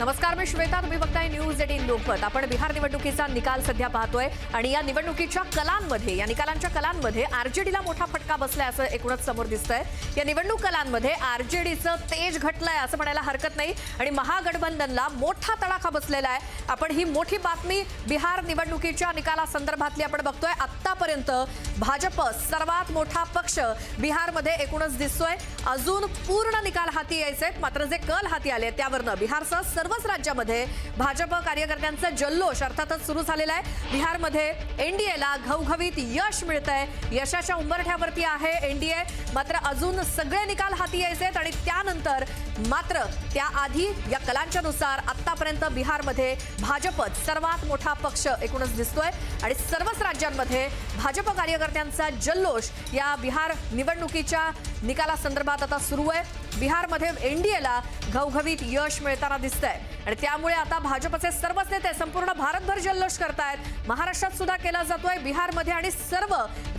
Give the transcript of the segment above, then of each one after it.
नमस्कार मी श्वेता. तुम्ही बघताय न्यूज एटीन लोकमत. आपण बिहार निवडणुकीचा निकाल सध्या पाहतोय आणि या निवडणुकीच्या कलांमध्ये या निकालांच्या कलांमध्ये आरजेडीला मोठा फटका बसलाय असं एकूणच समोर दिसतंय. या निवडणूक कलांमध्ये आरजेडीचं तेज घटलंय असं म्हणायला हरकत नाही आणि महागठबंधनला मोठा तडाखा बसलेला आहे. आपण ही मोठी बातमी बिहार निवडणुकीच्या निकालासंदर्भातली आपण बघतोय. आतापर्यंत भाजप सर्वात मोठा पक्ष बिहारमध्ये एकूणच दिसतोय. अजून पूर्ण निकाल हाती यायचे मात्र जे कल हाती आले त्यावरनं बिहारसह सर्वच राज्यामध्ये भाजप कार्यकर्त्यांचं जल्लोष अर्थातच सुरू झालेला आहे. बिहारमध्ये एनडीएला घवघवीत यश मिळत आहे यशाच्या उंबरठ्यावरती आहे एनडीए मात्र अजून सगळे निकाल हाती यायचे आहेत आणि त्यानंतर मात्र त्याआधी या कलांच्या नुसार आतापर्यंत बिहारमध्ये भाजपच सर्वात मोठा पक्ष एकूणच दिसतोय आणि सर्वच राज्यांमध्ये भाजप कार्यकर्त्यांचा जल्लोष या बिहार निवडणुकीच्या निकालासंदर्भात आता सुरू आहे. बिहारमध्ये एनडीएला घवघवीत यश मिळताना दिसतंय आणि त्यामुळे आता भाजपचे सर्वच नेते संपूर्ण भारतभर जल्लोष करतायत. महाराष्ट्रात सुद्धा केला जातोय बिहारमध्ये आणि सर्व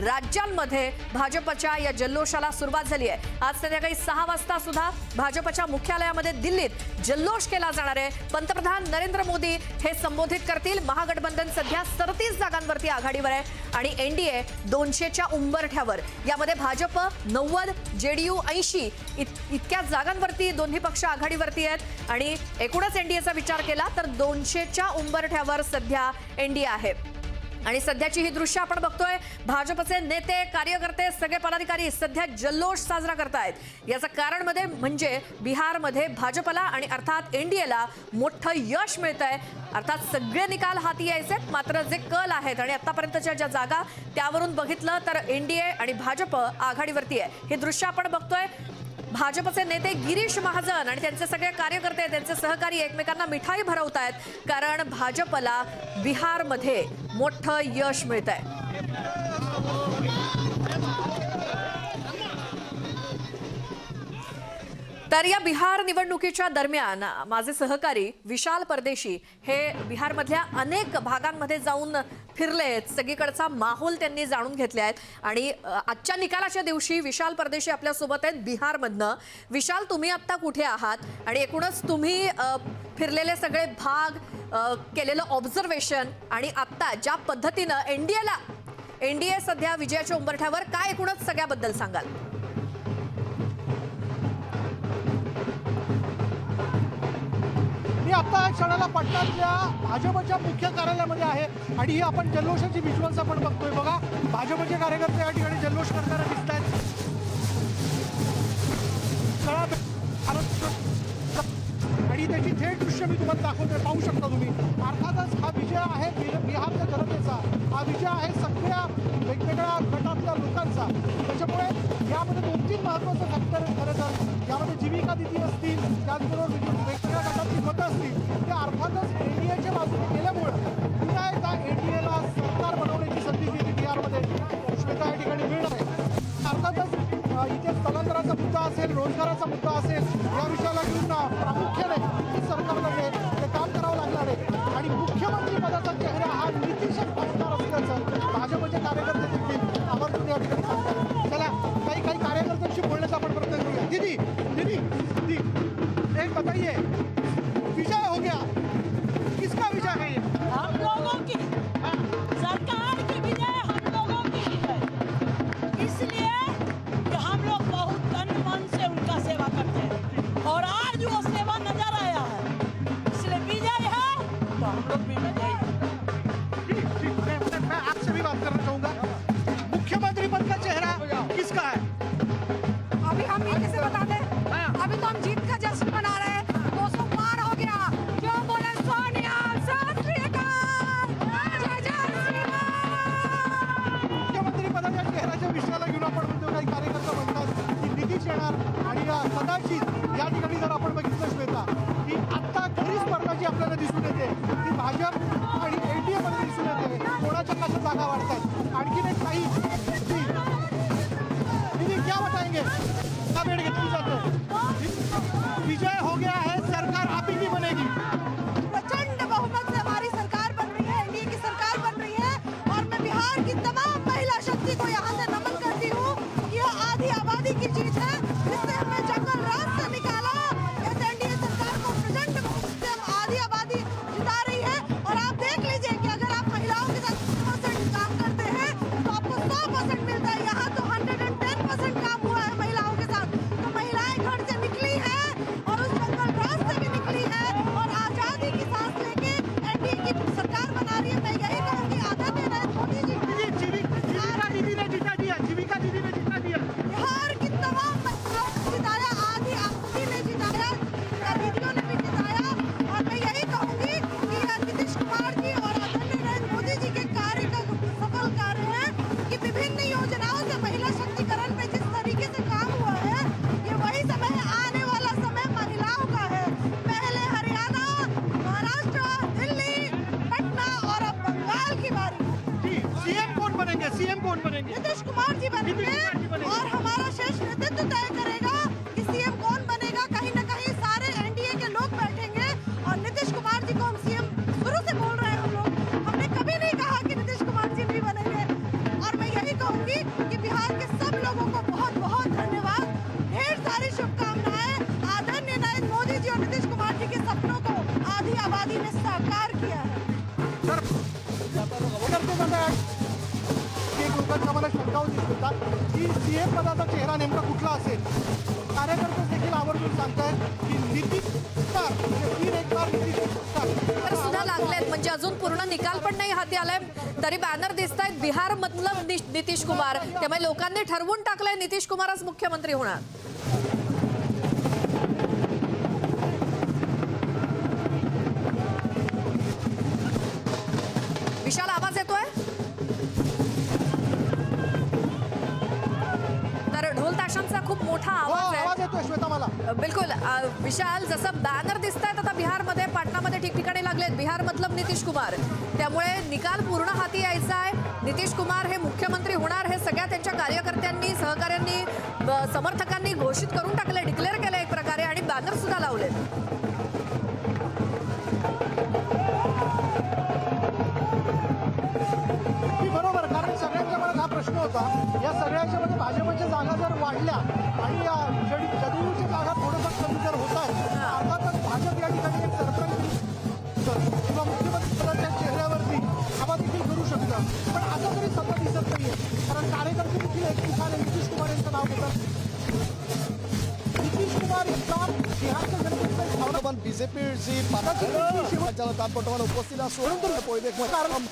राज्यांमध्ये भाजपच्या या जल्लोषाला सुरुवात झाली आहे. आज संध्याकाळी सहा वाजता सुद्धा भाजपच्या मुख्यालयामध्ये दिल्लीत जल्लोष केला जाणार आहे. पंतप्रधान नरेंद्र मोदी हे संबोधित करतील. महागठबंधन सध्या सदतीस जागांवरती आघाडीवर आहे आणि एनडीए दोनशेच्या उंबरठ्यावर. यामध्ये भाजप नव्वद जेडीयू ऐंशी इतक्या जागांवरती दोन्ही पक्ष आघाडीवरती आहेत. आणि एकूणच एनडीएचा विचार केला तर दोनशेच्या उंबरठ्यावर सध्या एनडीए आहे. आणि सध्याची ही दृश्य आपण बघतोय. भाजपचे नेते कार्यकर्ते सगळे पदाधिकारी सध्या जल्लोष साजरा करतायत. याचं कारण मध्ये म्हणजे बिहारमध्ये भाजपला आणि अर्थात एनडीएला मोठं यश मिळत आहे अर्थात सगळे निकाल हाती यायचे मात्र जे कल आहेत आणि आतापर्यंतच्या ज्या जागा त्यावरून बघितलं तर एनडीए आणि भाजप आघाडीवरती आहे. हे दृश्य आपण बघतोय. भाजपचे नेते गिरीश महाजन आणि त्यांचे सगळे कार्यकर्ते त्यांचे सहकारी एकमेकांना मिठाई भरवत आहेत कारण भाजपला बिहारमध्ये मोठं यश मिळत आहे तर या बिहार निवडणुकीच्या दरम्यान माझे सहकारी विशाल परदेशी हे बिहारमधल्या अनेक भागांमध्ये जाऊन फिरलेत. सगळीकडचा माहोल त्यांनी जाणून घेतले आहेत. आणि आजच्या निकालाच्या दिवशी विशाल परदेशी आपल्यासोबत आहेत बिहारमधनं. विशाल तुम्ही आत्ता कुठे आहात? आणि एकूणच तुम्ही फिरलेले सगळे भाग केलेलं ऑब्झर्वेशन आणि आत्ता ज्या पद्धतीनं एन डी एला एन डी ए सध्या विजयाच्या उंबरठ्यावर काय एकूणच सगळ्याबद्दल सांगाल? आता क्षणाला पटणातल्या भाजपच्या मुख्य कार्यालयामध्ये आहे आणि ही आपण जल्लोषाची व्हिज्युअल्स आपण बघतोय. बघा भाजपचे कार्यकर्ते या ठिकाणी जल्लोष करताना दिसत आहेत आणि त्याची थेट दृश्य मी तुम्हाला दाखवतोय. पाहू शकता तुम्ही. अर्थातच हा विजय आहे बिहारच्या जनतेचा. हा विजय आहे सगळ्या वेगवेगळ्या गटातल्या लोकांचा. त्याच्यामुळे यामध्ये दोन तीन महत्त्वाचं फॅक्टर खरं तर. यामध्ये जीविका दिली असतील त्याचबरोबर वेगवेगळ्या गटातली मतं असतील. रोजगाराचा मुद्दा असेल या विषयाला घेऊन प्रामुख्याने Voilà, करते मंडळ मला शंका दिसतात की सीएम पदाचा चेहरा नेमका कुठला असेल? कार्यकर्ते देखील आवर्जून सांगतायत की नितीश म्हणजे तीन एक बार नितीश सुद्धा लागलेत. म्हणजे अजून पूर्ण निकाल पण नाही हाती आलाय. तरी बॅनर दिसत आहेत बिहार मतलब नितीश कुमार. त्यामुळे लोकांनी ठरवून टाकलंय नितीश कुमारच मुख्यमंत्री होणार. मोठा हो आवाज आहे. आवाज येतोय श्वेता मला. बिलकुल विशाल जसं बॅनर दिसत आहेत आता बिहारमध्ये पाटणामध्ये ठिकठिकाणी लागलेत बिहार मतलब नितीश कुमार. त्यामुळे निकाल पूर्ण हाती यायचा आहे. नितीश कुमार हे मुख्यमंत्री होणार हे सगळ्या त्यांच्या कार्यकर्त्यांनी सहकाऱ्यांनी समर्थकांनी घोषित करून टाकले डिक्लेअर केलं एक प्रकारे आणि बॅनर सुद्धा लावलेत. বর্তমান বিজেপির যি পঞ্চায়ত তাত বৰ্তমান উপস্থিত আছো পৰিৱেশ মই কাৰণ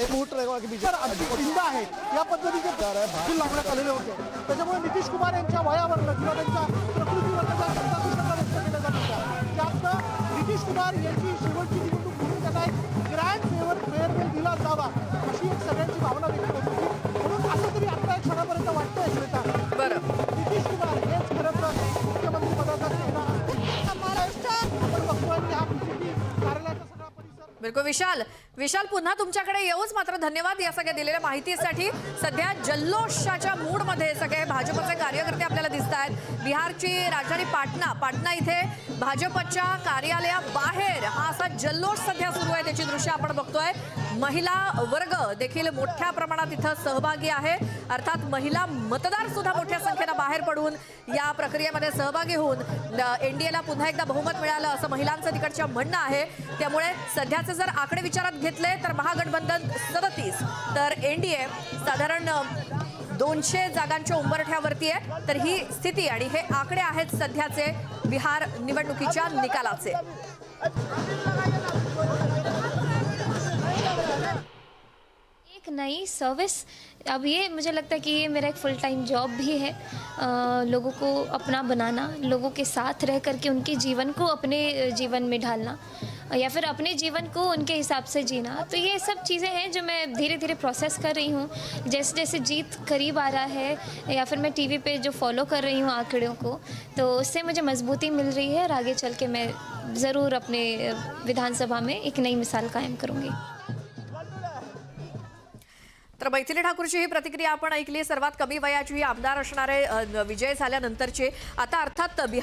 এই মুহূৰ্তত এগৰাকী तर বিজেপি अगदी चिंता आहे या पद्धतीचे देखील लावण्यात आलेले होते त्याच्यामुळे नितीश कुमार यांच्या वयावरनं किंवा त्यांच्या प्रकृतीवर त्याचा शंका व्यक्त केल्या जात होत्या त्यातनं नितीश कुमार यांची शेवटची निवडणूक म्हणून त्यांना एक ग्रँड फेवर फेअरवेल दिला जावा अशी एक सगळ्यांची भावना व्यक्त होत होती म्हणून असं तरी आता एक क्षणापर्यंत वाटतंय श्वेता बरं परिसर बिलकुल विशाल पुन्हा तुमच्याकडे येऊच. मात्र धन्यवाद या सगळ्या दिलेल्या माहितीसाठी. सध्या जल्लोषाच्या मूडमध्ये सगळे भाजपचे कार्यकर्ते आपल्याला दिसत आहेत. बिहारची राजधानी पाटणा पाटणा इथे भाजपच्या कार्यालयाबाहेर हा असा जल्लोष सध्या सुरू आहे. त्याची दृश्य आपण बघतोय. महिला वर्ग देखील मोठ्या प्रमाणात इथं सहभागी आहे. अर्थात महिला मतदार सुद्धा मोठ्या संख्येनं बाहेर पडून या प्रक्रियेमध्ये सहभागी होऊन एनडीएला पुन्हा एकदा बहुमत मिळालं असं महिलांचं तिकडच्या म्हणणं आहे. त्यामुळे सध्याचे जर आकडे विचारात घेतले तर महागठबंधन सदतीस. तर एनडीए साधारण दोनशे जागांच्या उंबरठ्यावरती आहे तर ही स्थिती आणि हे आकडे आहेत सध्याचे बिहार निवडणुकीच्या निकालाचे. एक नई सर्विस. अब ये मुझे लगता है कि ये मेरा एक फुल टाइम जॉब भी है आ, लोगों को अपना बनाना लोगों के साथ रह करके उनके जीवन को अपने जीवन में ढालना। या फिर अपने जीवन को उनके हिसाब से जीना। तो ये सब चीज़ें हैं जो मैं धीरे धीरे प्रोसेस कर रही हूँ। जैसे जैसे जीत करीब आ रहा है या फिर मैं टीवी पे जो फॉलो कर रही हूँ आंकड़ों को तो उससे मुझे मजबूती मिल रही है और आगे चल के मैं ज़रूर अपने विधानसभा में एक नई मिसाल कायम करूँगी। तर मैथिली ठाकूरची ही प्रतिक्रिया आपण ऐकली. सर्वात कमी वयाची आमदार असणारे विजय झाल्यानंतरचे. आता अर्थात